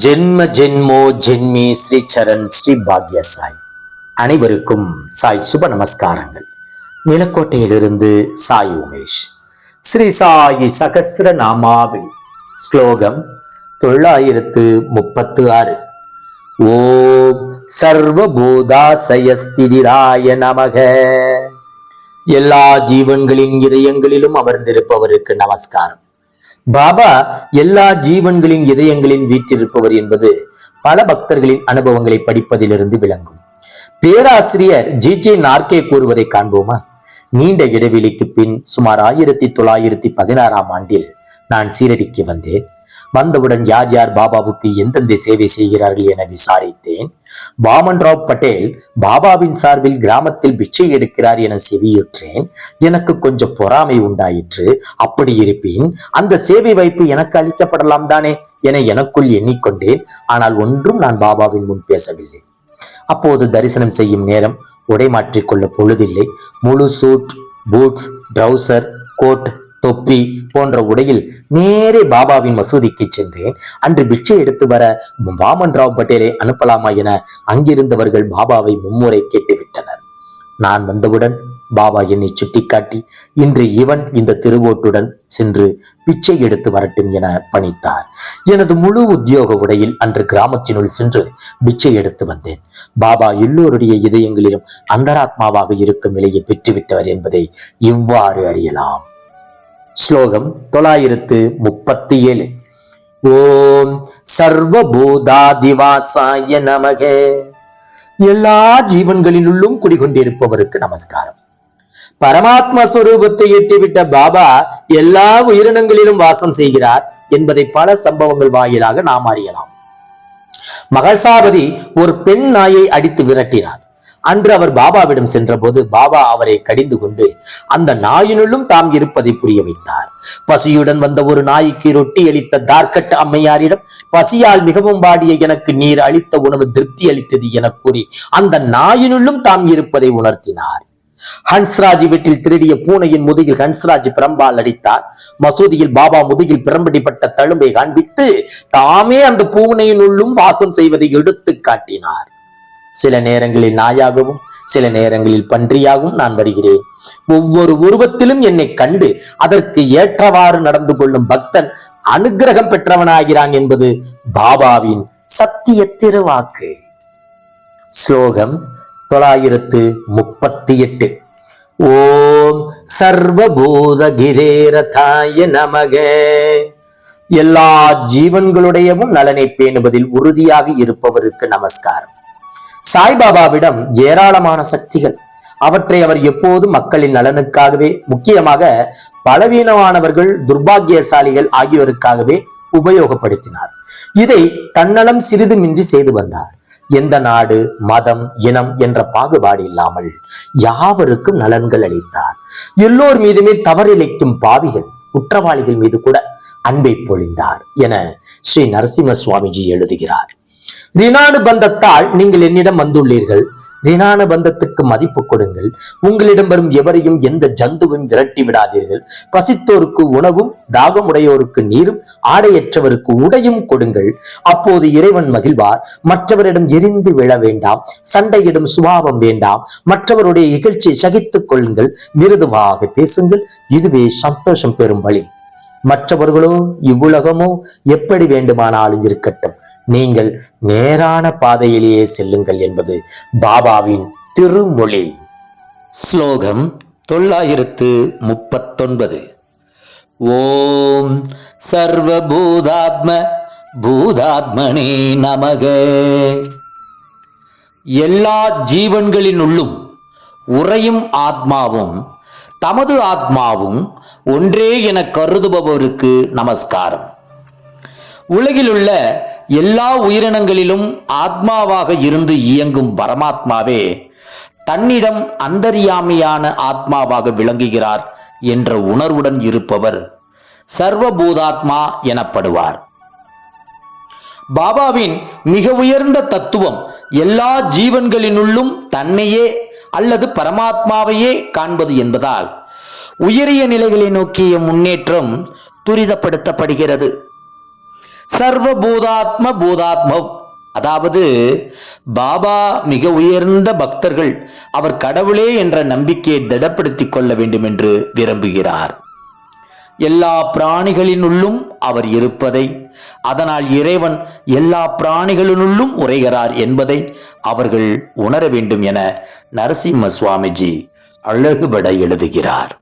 ஜென்ம ஜென்மோ ஜென்மி ஸ்ரீ சரண் ஸ்ரீ பாக்ய சாய். அனைவருக்கும் சாய் சுப நமஸ்காரங்கள். நிலக்கோட்டையிலிருந்து சாய் உமேஷ். ஸ்ரீ சாயி சகசிர நாமாவளி. ஸ்லோகம் தொள்ளாயிரத்து முப்பத்து ஆறு ஓம் சர்வபூதாசயஸ்திதிராய நமக. எல்லா ஜீவன்களின் இதயங்களிலும் அமர்ந்திருப்பவருக்கு நமஸ்காரம். பாபா எல்லா ஜீவன்களின் இதயங்களின் வீற்றிருப்பவர் என்பது பல பக்தர்களின் அனுபவங்களை படிப்பதிலிருந்து விளங்கும். பேராசிரியர் ஜி ஜே நார்கே கூறுவதை காண்போமா? நீண்ட இடைவெளிக்கு பின் சுமார் ஆயிரத்தி தொள்ளாயிரத்தி பதினாறாம் ஆண்டில் நான் சீரடிக்கு வந்தேன். வந்தவுடன் யார் யார் பாபாவுக்கு எந்தெந்த சேவை செய்கிறார்கள் என விசாரித்தேன். பாமன் ராவ் பட்டேல் பாபாவின் சார்பில் கிராமத்தில் பிச்சை எடுக்கிறார் என செவியுற்றேன். எனக்கு கொஞ்சம் பொறாமை உண்டாயிற்று. அப்படி இருப்பின் அந்த சேவை வாய்ப்பு எனக்கு அளிக்கப்படலாம் தானே என எனக்குள் எண்ணிக்கொண்டேன். ஆனால் ஒன்றும் நான் பாபாவின் முன் பேசவில்லை. அப்போது தரிசனம் செய்யும் நேரம் உடை மாற்றிக்கொள்ள பொழுதில்லை. முழு சூட் பூட்ஸ் ட்ரௌசர் கோட் தொப்பி போன்ற உடையில் நேரே பாபாவின் மசூதிக்கு சென்றேன் அன்று பிச்சை எடுத்து வர வாமன் ராவ் பட்டேலை அனுப்பலாமா என அங்கிருந்தவர்கள் பாபாவை மும்முறை கேட்டுவிட்டனர். நான் வந்தவுடன் பாபா என்னை சுட்டிக்காட்டி இன்று இவன் இந்த திருவோட்டுடன் சென்று பிச்சை எடுத்து வரட்டும் என பணித்தார். எனது முழு உத்தியோக உடையில் அன்று கிராமத்தினுள் சென்று பிச்சை எடுத்து வந்தேன். பாபா எல்லோருடைய இதயங்களிலும் அந்தராத்மாவாக இருக்கும் நிலையை பெற்றுவிட்டவர் என்பதை இவ்வாறு அறியலாம். ஸ்லோகம் தொள்ளாயிரத்து முப்பத்தி ஏழு ஓம் சர்வபூதாதிவாசாய நமக. எல்லா ஜீவன்களிலுள்ளும் குடிகொண்டிருப்பவருக்கு நமஸ்காரம். பரமாத்ம சுரூபத்தை எட்டிவிட்ட பாபா எல்லா உயிரினங்களிலும் வாசம் செய்கிறார் என்பதை பல சம்பவங்கள் வாயிலாக நாம் அறியலாம். மகள்சாபதி ஒரு பெண் நாயை அடித்து விரட்டினார். அன்று அவர் பாபாவிடம் சென்றபோது பாபா அவரை கடிந்து கொண்டு அந்த நாயினுள்ளும் தாம் இருப்பதை புரிய வைத்தார். பசியுடன் வந்த ஒரு நாய்க்கு ரொட்டி அளித்த தார்கட் அம்மையாரிடம் பசியால் மிகவும் பாடிய எனக்கு நீர் அளித்த உணவு திருப்தி அளித்தது என கூறி அந்த நாயினுள்ளும் தாம் இருப்பதை உணர்த்தினார். ஹன்ஸ்ராஜ் வீட்டில் திருடிய பூனையின் முதுகில் ஹன்ஸ்ராஜ் பிரம்பால் அடித்தார். மசூதியில் பாபா முதுகில் பிரம்படிப்பட்ட தழும்பை காண்பித்து தாமே அந்த பூனையினுள்ளும் வாசம் செய்வதை எடுத்து காட்டினார். சில நேரங்களில் நாயாகவும் சில நேரங்களில் பன்றியாகவும் நான் வருகிறேன். ஒவ்வொரு உருவத்திலும் என்னை கண்டு அதற்கு ஏற்றவாறு நடந்து கொள்ளும் பக்தன் அனுக்கிரகம் பெற்றவனாகிறான் என்பது பாபாவின் சத்திய திருவாக்கு. ஸ்லோகம் தொள்ளாயிரத்து முப்பத்தி எட்டு. ஓம் சர்வபூத கிரேரதாய நமக. எல்லா ஜீவன்களுடையவும் நலனை பேணுவதில் உறுதியாக இருப்பவருக்கு நமஸ்காரம். சாய்பாபாவிடம் ஏராளமான சக்திகள். அவற்றை அவர் எப்போது மக்களின் நலனுக்காகவே முக்கியமாக பலவீனமானவர்கள் துர்பாக்கியசாலிகள் ஆகியோருக்காகவே உபயோகப்படுத்தினார். இதை தன்னலம் சிறிதுமின்றி செய்து வந்தார். எந்த நாடு மதம் இனம் என்ற பாகுபாடு இல்லாமல் யாவருக்கும் நலன்கள் அளித்தார். எல்லோர் மீதுமே தவறிழைக்கும் பாவிகள் குற்றவாளிகள் மீது கூட அன்பை பொழிந்தார் என ஸ்ரீ நரசிம்ம சுவாமிஜி எழுதுகிறார். ரினானு பந்தத்தால் நீங்கள் என்னிடம் வந்துள்ளீர்கள். ரினானு பந்தத்துக்கு மதிப்பு கொடுங்கள். உங்களிடம் வரும் எவரையும் எந்த ஜந்துவும் விரட்டி விடாதீர்கள். பசித்தோருக்கு உணவும் தாகமுடையோருக்கு நீரும் ஆடையற்றவருக்கு உடையும் கொடுங்கள். அப்போது இறைவன் மகிழ்வார். மற்றவரிடம் எரிந்து விழ வேண்டாம். சண்டையிடும் சுபாவம் வேண்டாம். மற்றவருடைய இகழ்ச்சியை சகித்துக் கொள்ளுங்கள். மிருதுவாக பேசுங்கள். இதுவே சந்தோஷம் பெறும் வழி. மற்றவர்களோ இவ்வுலகமோ எப்படி வேண்டுமானாலும் இருக்கட்டும். நீங்கள் நேரான பாதையிலேயே செல்லுங்கள் என்பது பாபாவின் திருமொழி. ஸ்லோகம் தொள்ளாயிரத்து முப்பத்தொன்பது. ஓம் சர்வபூதாத்ம பூதாத்மனே நமக. எல்லா ஜீவன்களினுள்ளும் உறையும் ஆத்மாவும் தமது ஆத்மாவும் ஒன்றே என கருதுபவருக்கு நமஸ்காரம். உலகிலுள்ள எல்லா உயிரினங்களிலும் ஆத்மாவாக இருந்து இயங்கும் பரமாத்மாவே தன்னிடம் அந்தரியாமையான ஆத்மாவாக விளங்குகிறார் என்ற உணர்வுடன் இருப்பவர் சர்வபூதாத்மா எனப்படுவார். பாபாவின் மிக உயர்ந்த தத்துவம் எல்லா ஜீவன்களினுள்ளும் தன்னையே அல்லது பரமாத்மாவையே காண்பது என்பதால் உயரிய நிலைகளை நோக்கிய முன்னேற்றம் துரிதப்படுத்தப்படுகிறது. சர்வபூதாத்ம பூதாத்மவ். அதாவது பாபா மிக உயர்ந்த பக்தர்கள் அவர் கடவுளே என்ற நம்பிக்கையை திடப்படுத்திக் கொள்ள வேண்டும் என்று விரும்புகிறார். எல்லா பிராணிகளினுள்ளும் அவர் இருப்பதை அதனால் இறைவன் எல்லா பிராணிகளினுள்ளும் உரைகிறார் என்பதை அவர்கள் உணர வேண்டும் என நரசிம்ம சுவாமிஜி அழகுபட எழுதுகிறார்.